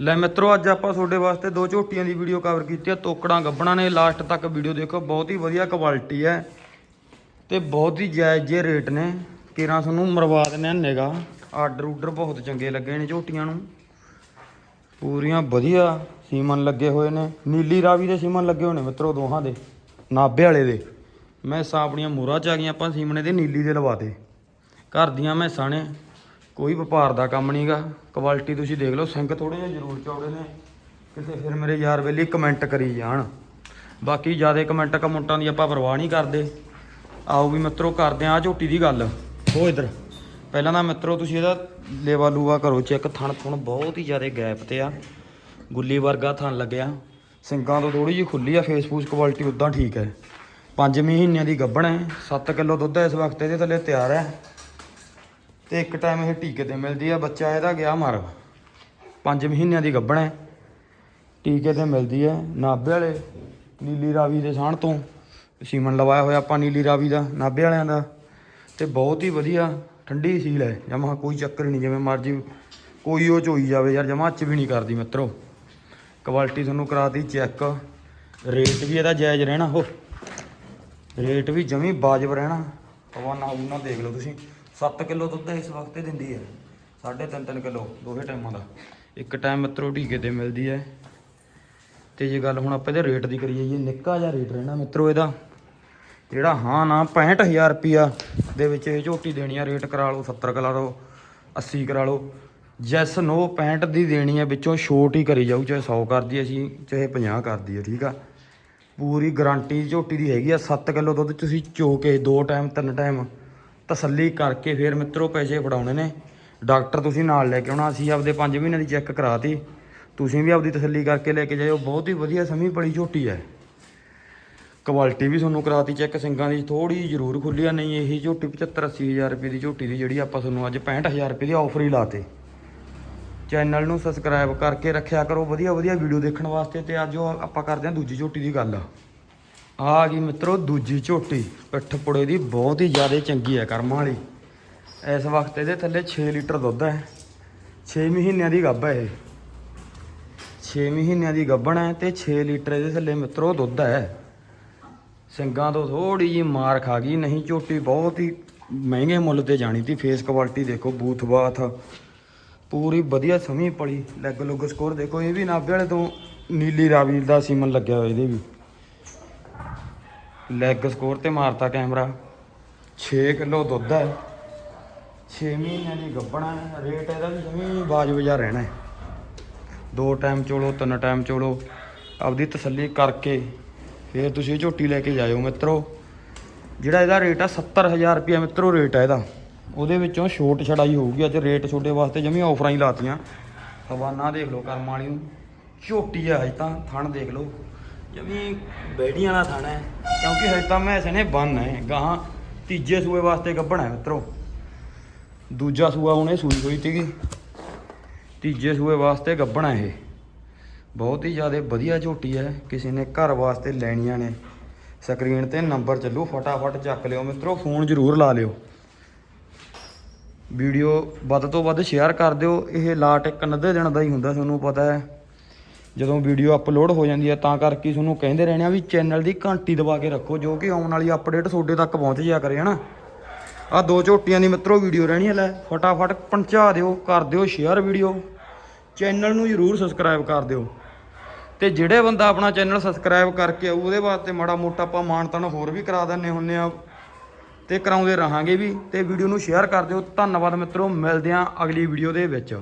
ਲੈ ਮਿੱਤਰੋ, ਅੱਜ ਆਪਾਂ ਤੁਹਾਡੇ ਵਾਸਤੇ ਦੋ ਝੋਟੀਆਂ ਦੀ ਵੀਡੀਓ ਕਵਰ ਕੀਤੀ ਆ। ਤੋਕੜਾਂ ਗੱਬਣਾ ਨੇ ਲਾਸਟ ਤੱਕ ਵੀਡੀਓ ਦੇਖੋ, ਬਹੁਤ ਹੀ ਵਧੀਆ ਕੁਆਲਿਟੀ ਹੈ ਤੇ ਬਹੁਤ ਹੀ ਜਾਇਜ਼ ਜੇ ਰੇਟ ਨੇ ਕਿਰਾਂ ਤੁਹਾਨੂੰ ਮਰਵਾ ਦਿੰਦੇ ਆ ਨਿਗਾ ਆਰਡਰ ਉਡਰ ਬਹੁਤ ਚੰਗੇ ਲੱਗੇ ਨੇ ਝੋਟੀਆਂ ਨੂੰ। ਪੂਰੀਆਂ ਵਧੀਆ ਸੀਮਨ ਲੱਗੇ ਹੋਏ ਨੇ। ਨੀਲੀ ਰਾਵੀ ਦੇ ਸੀਮਨ ਲੱਗੇ ਹੋਏ ਨੇ ਮਿੱਤਰੋ, ਦੋਹਾਂ ਦੇ, ਨਾਭੇ ਵਾਲੇ ਦੇ। ਮੈਸਾਂ ਆਪਣੀਆਂ ਮੂਰਾਂ ਚ ਆ ਗਈਆਂ, ਆਪਾਂ ਸੀਮਨੇ ਦੇ ਨੀਲੀ ਦੇ ਲਵਾਤੇ ਘਰ ਦੀਆਂ ਮੈਸਾਂ ਨੇ। ਕੋਈ ਵਪਾਰ ਦਾ ਕੰਮ ਨਹੀਂਗਾ ਕੁਆਲਿਟੀ ਤੁਸੀਂ ਦੇਖ ਲਓ, ਸਿੰਘ ਥੋੜੇ ਜਿਹਾ ਜ਼ਰੂਰ ਚੌੜੇ ਨੇ। ਕਿਤੇ ਫਿਰ ਮੇਰੇ ਯਾਰ ਵੇਲੇ ਕਮੈਂਟ ਕਰੀ ਜਾਣ। ਬਾਕੀ ਜ਼ਿਆਦਾ ਕਮੈਂਟ ਕਮੁੰਟਾਂ ਦੀ ਆਪਾਂ ਪਰਵਾਹ ਨਹੀਂ ਕਰਦੇ। ਆਓ ਵੀ ਮਿੱਤਰੋ, ਕਰਦੇ ਆ ਝੋਟੀ ਦੀ ਗੱਲ। ਹੋ ਇਧਰ। ਪਹਿਲਾਂ ਤਾਂ ਮਿੱਤਰੋ, ਤੁਸੀਂ ਇਹਦਾ ਲੇਵਾ ਲੂਆ ਕਰੋ ਚੈੱਕ। ਥਣ ਥੁਣ ਬਹੁਤ ਹੀ ਜ਼ਿਆਦਾ ਗੈਪ ਤੇ ਆ। ਗੁੱਲੀ ਵਰਗਾ ਥਣ ਲੱਗਿਆ। ਸਿੰਗਾਂ ਤੋਂ ਥੋੜੀ ਜਿਹੀ ਖੁੱਲੀ ਆ ਫੇਸ ਫੂਸ ਕੁਆਲਿਟੀ ਉਦਾਂ ਠੀਕ ਹੈ। 5 ਮਹੀਨਿਆਂ ਦੀ ਗੱਭਣ ਹੈ। 7 ਕਿਲੋ ਦੁੱਧ ਇਸ ਵਕਤ, ਇਹਦੇ ਥੱਲੇ ਤਿਆਰ ਹੈ। ਤੇ ਇੱਕ ਟਾਈਮ ਇਹ ਟੀਕੇ ਤੇ ਮਿਲਦੀ ਆ, ਬੱਚਾ ਇਹਦਾ ਗਿਆ ਮਰ। 5 ਮਹੀਨਿਆਂ ਦੀ ਗੱਭਣ ਹੈ। ਟੀਕੇ ਤੇ ਮਿਲਦੀ ਹੈ ਨਾਭੇ ਵਾਲੇ, ਨੀਲੀ ਰਾਵੀ ਦੇ ਸਾਹਣ ਤੋਂ। ਸੀਮਨ ਲਵਾਇਆ ਹੋਇਆ ਆਪਾਂ ਨੀਲੀ ਰਾਵੀ ਦਾ, ਨਾਭੇ ਵਾਲਿਆਂ ਦਾ। ਤੇ ਬਹੁਤ ਹੀ ਵਧੀਆ, ਠੰਡੀ ਸੀਲ ਹੈ। ਜਮਾ ਕੋਈ ਚੱਕਰ ਹੀ ਨਹੀਂ, ਜਿਵੇਂ ਮਰਜ਼ੀ ਕੋਈ ਉਹ ਚੋਈ ਜਾਵੇ ਯਾਰ, ਜਮਾ 'ਚ ਵੀ ਨਹੀਂ ਕਰਦੀ ਮਿੱਤਰੋ। ਕੁਆਲਿਟੀ ਤੁਹਾਨੂੰ ਕਰਾਤੀ ਚੈੱਕ ਰੇਟ ਵੀ ਇਹਦਾ ਜਾਇਜ਼ ਰਹਿਣਾ, ਹੋ। ਰੇਟ ਵੀ ਜਮੀ ਬਾਜਬ ਰਹਿਣਾ। ਪਵਾਨਾ ਉਹਨਾਂ ਦੇਖ ਲਓ ਤੁਸੀਂ। 7 ਕਿਲੋ ਦੁੱਧ ਇਸ ਵਕਤ ਇਹ ਦਿੰਦੀ ਹੈ। 3.5 3 ਕਿਲੋ ਦੋਵੇਂ ਟਾਈਮਾਂ ਦਾ। ਇੱਕ ਟਾਈਮ ਮਿੱਤਰੋ ਢੀਕੇ ਤੇ ਮਿਲਦੀ ਹੈ। ਤੇ ਜੇ ਗੱਲ ਹੁਣ ਆਪਾਂ ਇਹਦੇ ਰੇਟ ਦੀ ਕਰੀਏ ਜੀ ਨਿੱਕਾ ਜਿਹਾ ਰੇਟ ਰਹਿਣਾ ਮਿੱਤਰੋ ਇਹਦਾ। ਜਿਹੜਾ ਹਾਂ ਨਾ 65000 ਰੁਪਿਆ ਦੇ ਵਿੱਚ ਇਹ ਝੋਟੀ ਦੇਣੀ ਆ ਰੇਟ ਕਰਾ ਲਓ 70 ਕਰਾ ਲਓ 80 ਕਰਾ ਲਓ। ਜੈਸ ਨੋ 65 ਦੀ ਦੇਣੀ ਆ, ਵਿੱਚੋਂ ਛੋਟ ਹੀ ਕਰੀ ਜਾਊ, ਚਾਹੇ 100 ਕਰਦੀ ਅਸੀਂ, ਚਾਹੇ 50 ਕਰਦੀ ਆ ਠੀਕ ਆ। ਪੂਰੀ ਗਾਰੰਟੀ ਝੋਟੀ ਦੀ ਹੈਗੀ ਆ 7 ਕਿਲੋ ਦੁੱਧ ਤੁਸੀਂ ਚੋ ਕੇ ਦੋ ਟਾਈਮ ਤਿੰਨ ਟਾਈਮ ਤਸੱਲੀ ਕਰਕੇ ਫਿਰ ਮਿੱਤਰੋ ਪੈਸੇ ਫੜਾਉਣੇ ਨੇ। ਡਾਕਟਰ ਤੁਸੀਂ ਨਾਲ ਲੈ ਕੇ ਆਉਣਾ, ਅਸੀਂ ਆਪਦੇ 5 ਮਹੀਨੇ ਦੀ ਚੈੱਕ ਕਰਾਤੀ। ਤੁਸੀਂ ਵੀ ਆਪਦੀ ਤਸੱਲੀ ਕਰਕੇ ਲੈ ਕੇ ਜਾਇਓ, ਬਹੁਤ ਹੀ ਵਧੀਆ ਸਮੀ ਪਲੀ ਝੋਟੀ ਹੈ। ਕੁਆਲਿਟੀ ਵੀ ਤੁਹਾਨੂੰ ਕਰਾਤੀ ਚੈੱਕ ਸਿੰਘਾਂ ਦੀ ਥੋੜੀ ਜ਼ਰੂਰ ਖੁੱਲੀ ਆ, ਨਹੀਂ ਇਹੀ ਝੋਟੀ 75 80000 ਰੁਪਏ ਦੀ ਝੋਟੀ ਦੀ ਜਿਹੜੀ ਆਪਾਂ ਤੁਹਾਨੂੰ ਅੱਜ 65000 ਰੁਪਏ ਦੀ ਆਫਰ ਹੀ ਲਾਤੇ। ਚੈਨਲ ਨੂੰ ਸਬਸਕ੍ਰਾਈਬ ਕਰਕੇ ਰੱਖਿਆ ਕਰੋ ਵਧੀਆ ਵਧੀਆ ਵੀਡੀਓ ਦੇਖਣ ਵਾਸਤੇ ਤੇ ਅੱਜ ਉਹ ਆਪਾਂ ਕਰਦੇ ਹਾਂ ਦੂਜੀ ਝੋਟੀ ਦੀ ਗੱਲ। ਆ ਗਈ ਮਿੱਤਰੋ ਦੂਜੀ ਝੋਟੀ। ਪਿੱਠ ਪੁੜੇ ਦੀ ਬਹੁਤ ਹੀ ਜ਼ਿਆਦਾ ਚੰਗੀ ਹੈ ਕਰਮਾਂ ਵਾਲੀ। ਇਸ ਵਕਤ ਇਹਦੇ ਥੱਲੇ 6 ਲੀਟਰ ਦੁੱਧ ਹੈ। 6 ਮਹੀਨਿਆਂ ਦੀ ਗੱਭ ਹੈ ਇਹ। 6 ਮਹੀਨਿਆਂ ਦੀ ਗੱਭਣ ਹੈ ਤੇ 6 ਲੀਟਰ ਇਹਦੇ ਥੱਲੇ ਮਿੱਤਰੋ ਦੁੱਧ ਹੈ। ਸਿੰਘਾਂ ਤੋਂ ਥੋੜੀ ਜੀ ਮਾਰ ਖਾ ਗਈ। ਨਹੀਂ ਝੋਟੀ ਬਹੁਤ ਹੀ ਮਹਿੰਗੇ ਮੁੱਲ ਤੇ ਜਾਣੀ ਤੀ। ਫੇਸ ਕੁਆਲਿਟੀ ਦੇਖੋ, ਬੂਥ ਬਾਥ। ਪੂਰੀ ਵਧੀਆ ਸਮੀ ਪਲੀ। ਲੈਗ ਲੁੱਗ ਸਕੋਰ ਦੇਖੋ, ਇਹ ਵੀ ਨਾਭੇ ਵਾਲੇ ਤੋਂ ਨੀਲੀ ਰਾਵੀਲ ਦਾ ਸੀਮਨ ਲੱਗਿਆ ਹੋਇਆ ਇਹਦੇ ਵੀ। ਲੈਗ ਸਕੋਰ ਤੇ ਮਾਰਤਾ ਕੈਮਰਾ 6 ਕਿਲੋ ਦੁੱਧ ਹੈ। 6 ਮਹੀਨਿਆਂ ਦੀ ਗੱਬਣਾ ਹੈ। ਰੇਟ ਇਹਦਾ ਵੀ ਜਮੀ ਬਾਜਬ ਜਿਹਾ ਰਹਿਣਾ ਹੈ। ਦੋ ਟਾਈਮ ਚੋਲੋ, ਤਿੰਨ ਟਾਈਮ ਚੋਲੋ। ਆਪਦੀ ਤਸੱਲੀ ਕਰਕੇ ਫਿਰ ਤੁਸੀਂ ਝੋਟੀ ਲੈ ਕੇ ਜਾਇਓ ਮਿੱਤਰੋ। ਜਿਹੜਾ ਇਹਦਾ ਰੇਟ ਆ 70000 ਰੁਪਏ ਮਿੱਤਰੋ ਰੇਟ ਆ ਇਹਦਾ। ਉਹਦੇ ਵਿੱਚੋਂ ਛੋਟ ਛੜਾਈ ਹੋਊਗੀ। ਅੱਜ ਰੇਟ ਛੋਟੇ ਵਾਸਤੇ ਜਮੀ ਆਫਰਾਂ ਹੀ ਲਾਤੀਆਂ। ਹਵਾਨਾ ਦੇਖ ਲਓ ਕਰਮ ਵਾਲੀ ਨੂੰ। ਝੋਟੀ ਆ ਹਜੇ ਤਾਂ, ਥਣ ਦੇਖ ਲਓ। ਜਮੀ ਬੈੜੀਆਂ ਵਾਲਾ ਥਾਣਾ ਹੈ। ਕਿਉਂਕਿ ਹਜੇ ਤਾਂ ਮੈਂ ਨੇ ਬੰਨ ਹੈ, ਗਾਹਾਂ ਤੀਜੇ ਸੂਏ ਵਾਸਤੇ ਗੱਭਣਾ ਹੈ ਮਿੱਤਰੋ। ਦੂਜਾ ਸੂਆ ਉਹਨੇ ਸੂਈ ਹੋਈ ਸੀਗੀ। ਤੀਜੇ ਸੂਏ ਵਾਸਤੇ ਗੱਭਣਾ ਇਹ। ਬਹੁਤ ਹੀ ਜ਼ਿਆਦਾ ਵਧੀਆ ਝੋਟੀ ਹੈ, ਕਿਸੇ ਨੇ ਘਰ ਵਾਸਤੇ ਲੈਣੀਆਂ ਨੇ। ਸਕਰੀਨ ਤੇ ਨੰਬਰ ਚੱਲੂ, ਫਟਾਫਟ ਚੱਕ ਲਿਓ ਮਿੱਤਰੋ, ਫੋਨ ਜ਼ਰੂਰ ਲਾ ਲਿਓ। ਵੀਡੀਓ ਵੱਧ ਤੋਂ ਵੱਧ ਸ਼ੇਅਰ ਕਰ ਦਿਓ, ਇਹ ਲਾਟ ਇੱਕ ਨੱਦੇ ਦਿਨ ਦਾ ਹੀ ਹੁੰਦਾ, ਤੁਹਾਨੂੰ ਪਤਾ ਹੈ। ਜਦੋਂ ਵੀਡੀਓ ਅਪਲੋਡ ਹੋ ਜਾਂਦੀ ਹੈ, ਤਾਂ ਕਰਕੇ ਤੁਹਾਨੂੰ ਕਹਿੰਦੇ ਰਹਿਣੇ ਆ ਵੀ ਚੈਨਲ ਦੀ ਘੰਟੀ ਦਬਾ ਕੇ ਰੱਖੋ, ਜੋ ਕਿ ਆਉਣ ਵਾਲੀ ਅਪਡੇਟ ਤੁਹਾਡੇ ਤੱਕ ਪਹੁੰਚ ਜਿਆ ਕਰੇ, ਹਨਾ? ਆ ਦੋ ਝੋਟੀਆਂ ਦੀ ਮਿੱਤਰੋ, ਵੀਡੀਓ ਰਹਿਣੀ ਹੈ, ਲੈ ਫਟਾਫਟ ਪਹੁੰਚਾ ਦਿਓ, ਕਰ ਦਿਓ ਸ਼ੇਅਰ ਵੀਡੀਓ। ਚੈਨਲ ਨੂੰ ਜ਼ਰੂਰ ਸਬਸਕ੍ਰਾਈਬ ਕਰ ਦਿਓ। ਤੇ ਜਿਹੜੇ ਬੰਦਾ ਆਪਣਾ ਚੈਨਲ ਸਬਸਕ੍ਰਾਈਬ ਕਰਕੇ ਆਊ, ਉਹਦੇ ਵਾਸਤੇ ਮਾੜਾ ਮੋਟਾ ਆਪਾਂ ਮਾਨਤਨ ਹੋਰ ਵੀ ਕਰਾ ਦਿੰਨੇ ਹੁੰਨੇ ਆ। ਤੇ ਕਰਾਉਂਦੇ ਰਹਾਂਗੇ ਵੀ, ਤੇ ਵੀਡੀਓ ਨੂੰ ਸ਼ੇਅਰ ਕਰ ਦਿਓ। ਧੰਨਵਾਦ ਮਿੱਤਰੋ, ਮਿਲਦੇ ਆਂ ਅਗਲੀ ਵੀਡੀਓ ਦੇ ਵਿੱਚ।